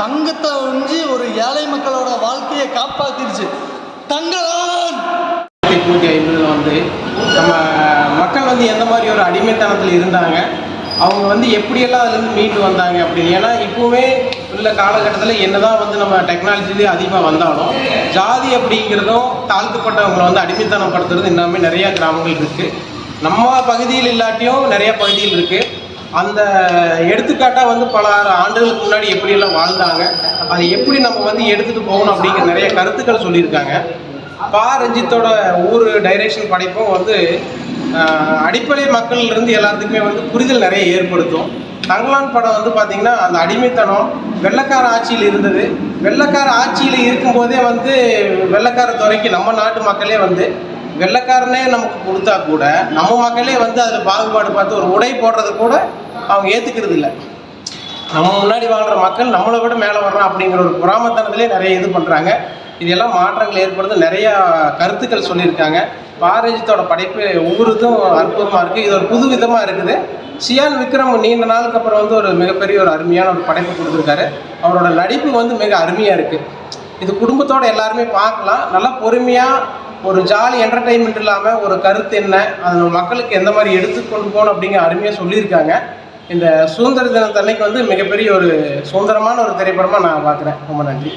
தங்கத்தை ஒழிஞ்சு ஒரு ஏழை மக்களோட வாழ்க்கையை காப்பாத்திருச்சு. தங்களான் நூற்றி ஐம்பதில் வந்து நம்ம மக்கள் வந்து எந்த மாதிரி ஒரு அடிமைத்தனத்தில் இருந்தாங்க அவங்க வந்து எப்படியெல்லாம் அதுலேருந்து மீண்டு வந்தாங்க அப்படின்னு. ஏன்னா இப்போவே உள்ள காலகட்டத்தில் என்னதான் வந்து நம்ம டெக்னாலஜிலேயே அதிகமாக வந்தாலும் ஜாதி அப்படிங்கிறதும் தாழ்த்தப்பட்டவங்களை வந்து அடிமைத்தனப்படுத்துறது இன்னுமே நிறையா கிராமங்கள் இருக்குது நம்ம பகுதியில் இல்லாட்டியும் நிறைய பகுதியில் இருக்குது அந்த எடுத்துக்காட்டாக வந்து பல ஆண்டுகளுக்கு முன்னாடி எப்படியெல்லாம் வாழ்ந்தாங்க அதை எப்படி நம்ம வந்து எடுத்துகிட்டு போகணும் அப்படிங்கிற நிறைய கருத்துக்கள் சொல்லியிருக்காங்க. பா. ரஞ்சித்தோட ஒவ்வொரு டைரக்ஷன் படைப்பும் வந்து அடிப்படை மக்கள்லேருந்து எல்லாத்துக்குமே வந்து புரிதல் நிறைய ஏற்படுத்தும். தங்கலான் படம் வந்து பார்த்திங்கன்னா அந்த அடிமைத்தனம் வெள்ளக்கார ஆட்சியில் இருந்தது. வெள்ளக்கார ஆட்சியில் இருக்கும்போதே வந்து வெள்ளக்கார துறைக்கு நம்ம நாட்டு மக்களே வந்து வெள்ளைக்காரனே நமக்கு கொடுத்தா கூட நம்ம மக்களே வந்து அதில் பாகுபாடு பார்த்து ஒரு உடை போடுறது கூட அவங்க ஏற்றுக்கிறது இல்லை. நம்ம முன்னாடி வாழ்கிற மக்கள் நம்மளை விட மேலே வர்றோம் அப்படிங்கிற ஒரு புறாமத்தனத்திலே நிறைய இது பண்ணுறாங்க இதெல்லாம் மாற்றங்கள் ஏற்படுத்த நிறையா கருத்துக்கள் சொல்லியிருக்காங்க. பாரஞ்சித்தோட படைப்பு ஒவ்வொரு இதுவும் அற்புதமாக இருக்குது இது ஒரு புது விதமாக இருக்குது. சியான் விக்ரம் நீண்ட நாளுக்கு அப்புறம் வந்து ஒரு மிகப்பெரிய ஒரு அருமையான ஒரு படைப்பு கொடுத்துருக்காரு. அவரோட நடிப்பு வந்து மிக அருமையாக இருக்குது இது குடும்பத்தோடு எல்லாருமே பார்க்கலாம். நல்லா பொறுமையாக ஒரு ஜாலி என்டர்டைன்மெண்ட் இல்லாமல் ஒரு கருத்து என்ன? அது மக்களுக்கு எந்த மாதிரி எடுத்துக்கொண்டு போகணும் அப்படிங்கிற அருமையாக சொல்லியிருக்காங்க. இந்த சுதந்திர தினத்தன்னைக்கு வந்து மிகப்பெரிய ஒரு சுதந்திரமான ஒரு திரைப்படமாக நான் பார்க்குறேன். ரொம்ப நன்றி.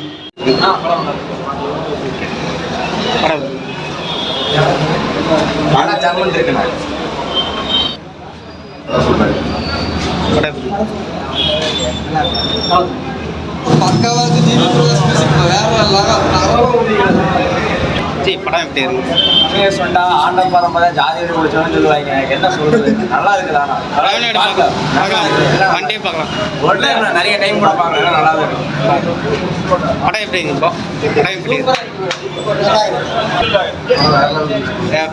பக்கவாது ஜிவி பிரகாஷ் வேற ஜி படம் எப்படி இருக்கு? உண்மையை சொன்னா ஆண்டம் பரம்பரை ஜாதி வெறி முடிச்சவன்னு சொல்லுவாங்க. என்ன சொல்றது? நல்லா இருக்குதா ஃபேமிலியோட பார்க்கலாம். பார்க்கலாம். ஒன் டே பார்க்கலாம். ஒரு டைம் நான் நிறைய டைம் கூட நல்லா இருக்கு. படம் எப்படி இருக்கு இப்போ? படம் எப்படி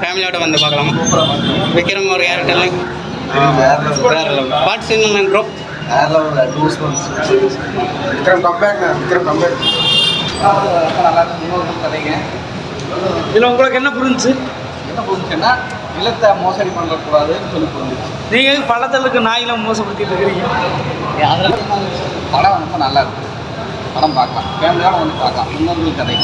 ஃபேமிலியோட வந்து பார்க்கலாம்? விக்ரம் ஒரு கேரக்டர்ல வேற லெவல் பாட்ஸ் என்ன bro Vikram comeback Vikram comeback நல்லா இருக்கு. கதைங்க இதில் உங்களுக்கு என்ன புரிஞ்சுச்சு? என்ன புரிஞ்சுன்னா நிலத்தை மோசடி பண்ணக்கூடாதுன்னு சொல்லி புரிஞ்சுச்சு. நீங்கள் பள்ளத்தலுக்கு நாயில மோசப்படுத்திட்டு இருக்கிறீங்க? படம் ரொம்ப நல்லா இருக்கு. படம் பார்க்கலாம். ஃபேமிலியோட வந்து பார்க்கலாம். இன்னொரு கதை.